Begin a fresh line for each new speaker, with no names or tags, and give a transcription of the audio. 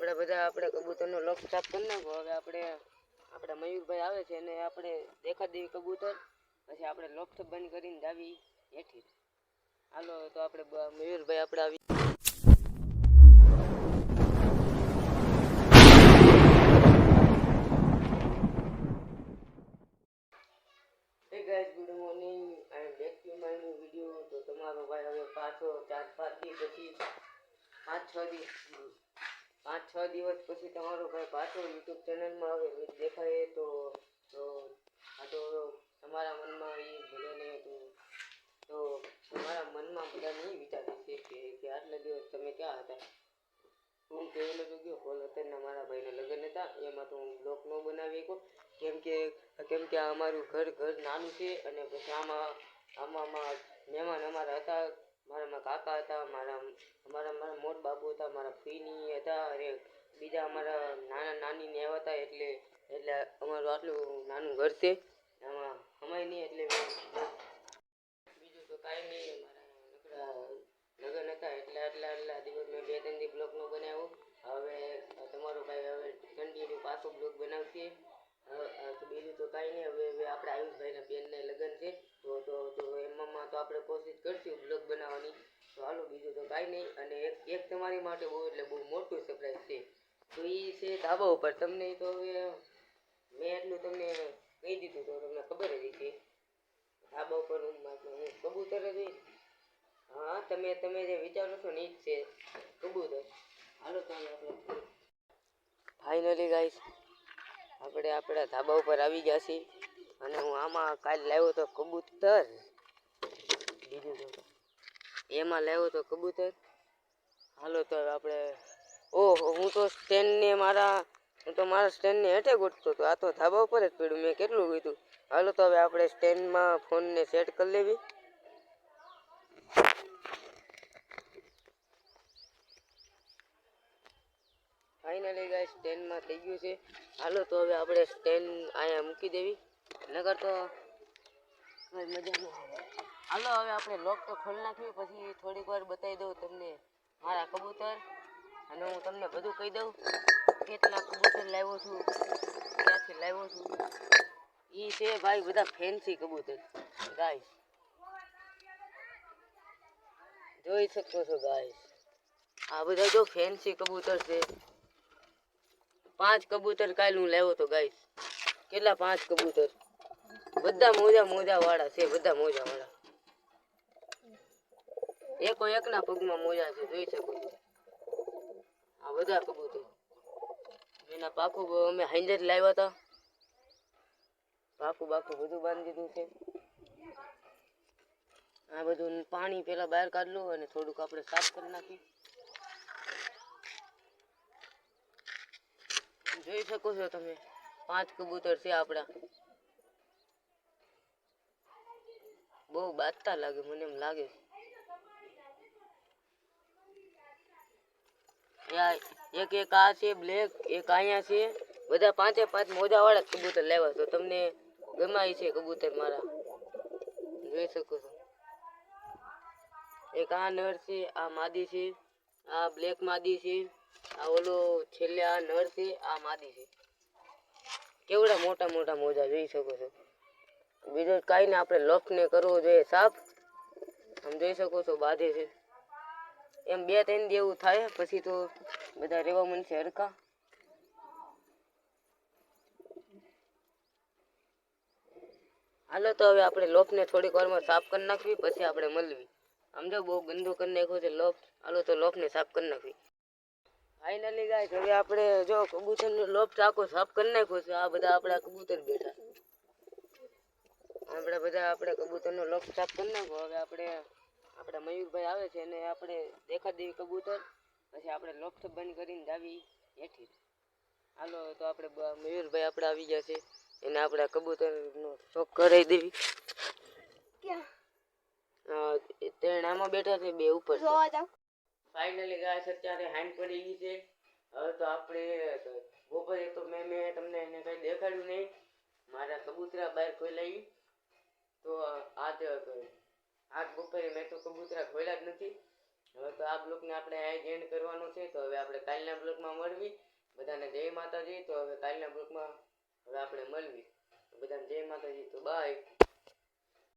આપણે બધા આપણે કબૂતરનો લોક સાફ કરી નાખો. હવે આપણે, આપણા મયુરભાઈ આવે છે અને આપણે દેખા દેવી કબૂતર. પછી આપણે લોક બંધ કરીને દાવી હેઠી. હાલો, તો આપણે મયુરભાઈ આપણે આવી. Back to my new video. તો તમારો ભાઈ હવે પાછો ચાર પાંચ દિવસ પછી પાંચ છ દિવસ પાંચ, છ દિવસ પછી તમારો ભાઈ પાછો યુટ્યુબ ચેનલમાં આવે દેખાય તો તો આ તો તમારા મનમાં એ બધાને તો તો તમારા મનમાં બધાને એ વિચારે છે કે કે આટલા દિવસ તમે ક્યાં હતા? હું કહેલો તો ગયો હોલ અત્યારના મારા ભાઈના લગ્ન હતા, એમાં તો હું બ્લોક ન બનાવી શકું. કેમ કે કેમ કે અમારું ઘર ઘર નાનું છે અને પછી આમાં આમાં મહેમાન અમારા હતા મારામાં કાકા હતા, મારા અમારા, મારા મોટ બાબુ હતા, મારા ફીની હતા અને બીજા અમારા નાના, નાની ને એવા હતા એટલે એટલે અમારું આટલું નાનું ઘર છે. એમાં સમય નહીં એટલે બીજું તો કાંઈ નહીં. મારા લગ્ન હતા એટલે આટલા આટલા દિવસ મેં બે, ત્રણ દી બ્લોકનો બનાવ્યો. હવે તમારો ભાઈ હવે કન્ટિન્યુ પાછો બ્લોક બનાવશે. બીજું તો કાંઈ નહીં. હવે હવે આપણે આયુષભાઈના બેનને લગ્ન છે. તો તો તો એમાં તો આપણે કોશિશ કરશું બ્લોગ બનાવવાની. તો હાલો, બીજું તો કાંઈ નહીં. અને એક એક તમારી માટે બહુ, એટલે બહુ મોટું સરપ્રાઈઝ છે. તો એ છે ધાબા ઉપર. તમને તો હવે મેં એટલું તમને કહી દીધું તો તમને ખબર જ છે ધાબા ઉપર હું હું કબૂતર જ. હા, તમે તમે જે વિચારો છો ને એ જ છે. કબૂતર. હાલો, તો આપણે ફાઇનલી ગાઈસ આપણે આપણા ધાબા ઉપર આવી ગયા છીએ. અને હું આમાં કાલ લાવ્યો તો કબૂતર. બીજું તો? એમાં લાવ્યો તો કબૂતર. હાલો તો આપણે, ઓહો, હું તો સ્ટેન્ડને મારા, હું તો મારા સ્ટેન્ડને હેઠે ગોઠતો હતો. આ તો ધાબા ઉપર જ પડ્યું. મેં કેટલું કીધું? હાલો તો હવે આપણે સ્ટેન્ડમાં ફોનને સેટ કરી લેવી. ફાઇનલી ગાય સ્ટેન્ડમાં થઈ ગયું છે. હાલો તો હવે આપણે સ્ટેન્ડ અહીંયા મૂકી દેવી. નગર તો કઈ મજા ન હાલો, હવે આપણે લોક તો ખોલી નાખ્યું. પછી થોડીક વાર બતાવી દઉં તમને મારા કબૂતર. અને હું તમને બધું કહી દઉં. કેટલા કબૂતર લાવ્યો છું, ક્યાંથી લાવ્યો છું. એ છે ભાઈ બધા ફેન્સી કબૂતર. ગાય જોઈ શકો છો ગાય આ બધા જો ફેન્સી કબૂતર છે. પાંચ કબૂતર કાલ હું લાવ્યો તો ગાઈસ કેટલા પાંચ કબૂતર? બધા મોજા મોજા વાળા છે, બધા મોજા વાળા એકો એકના પગમાં મોજા છે, જોઈ શકો આ બધા કબૂતર. એના પાકું અમે હાંજે જ લાવ્યા હતા. પાખું બાકું બધું બાંધી દીધું છે. આ બધું પાણી પેલા બહાર કાઢલું અને થોડુંક આપણે સાફ કરી નાખી જોઈ શકો છો તમે. પાંચ કબૂતર છે આપણા. બહુ બાજતા લાગે, મને એમ લાગે. એક એક આ છે, બ્લેક, એક અહીંયા છે. બધા પાંચે પાંચ મોજા વાળા કબૂતર લેવા. તો તમને ગમાય છે કબૂતર મારા. જોઈ શકો છો. એક આ નર છે, આ માદી છે, આ બ્લેક માદી છે, આ ઓલો છેલ્લે આ નર છે, આ માદી છે. કેવડા મોટા મોટા મોજા જોઈ શકો છો? બીજું કાંઈ ને આપણે લોફને કરવો જોઈએ, સાફ. આમ જોઈ શકો છો, બાંધે છે. એમ બે ત્રણ દી એવું થાય, પછી તો બધા રહેવા મળશે હરખા. હાલો તો હવે આપણે લોફને થોડીક વારમાં સાફ કરી નાખવી, પછી આપણે મળવી સમજો બહુ ગંદુ કરી નાખ્યો છે લોફ. હાલો તો લોફને સાફ કરી નાખવી. ફાઇનલી ગાઈસ હવે આપણે જો કબૂતરનો લોપ ટાકો સાફ કરી નાખ્યો છે. આ બધા આપણા કબૂતર બેઠા. આપણે બધા આપણે કબૂતરનો લોપ સાફ કરી નાખ્યો. હવે આપણે આપણા મયુરભાઈ આવે છે અને આપણે દેખા દેવી કબૂતર. પછી આપણે લોફ્ટ બંધ કરીને જાવી હેઠી. હાલો તો આપણે મયુરભાઈ આપણે આવી ગયા છે. એને આપણે કબૂતર કબૂતરનો શોખ કરાવી દેવી. ત્રણ આમાં બેઠા છે બે ઉપર ફાઇનલી ગાય અત્યારે હાઈન પડી ગઈ છે. હવે તો આપણે બપોરે તો મેં મેં તમને એને કંઈ દેખાડ્યું નહીં. મારા કબૂતરા બહાર ખોલાવી તો આજ આજ બપોરે મેં તો કબૂતરા ખોલ્યા જ નથી. હવે તો આ બ્લોકને આપણે આ એન્ડ કરવાનો છે. તો હવે આપણે કાલના બ્લોગમાં મળવી. બધાને જય માતાજી. તો હવે કાલના બ્લોગમાં હવે આપણે મળવી. બધાને જય માતાજી. તો બાય